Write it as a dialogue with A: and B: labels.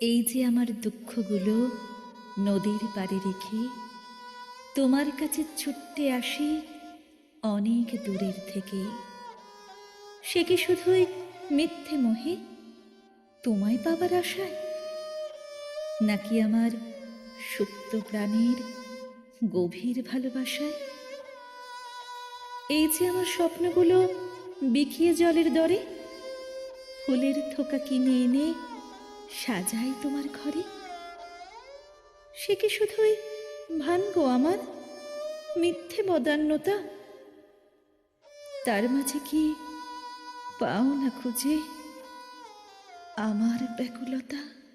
A: এই যে আমার দুঃখগুলো নদীর পাড়ে রেখে তোমার কাছে ছুটতে আসি অনেক দূরের থেকে। সে কি শুধুই মিথ্যে মোহে? তোমায় পাবার আশায়? নাকি আমার সুপ্ত প্রাণের গভীর ভালোবাসায়? এই যে আমার স্বপ্নগুলো বিখিয়ে জলের দরে, ফুলের থোকা কিনে এনে সাজাই তোমার ঘরে? সে কি শুধুই ভানগো আমার? মিথ্যে বদান্যতা? তার মাঝে কি পাও না খুঁজে? আমার ব্যাকুলতা?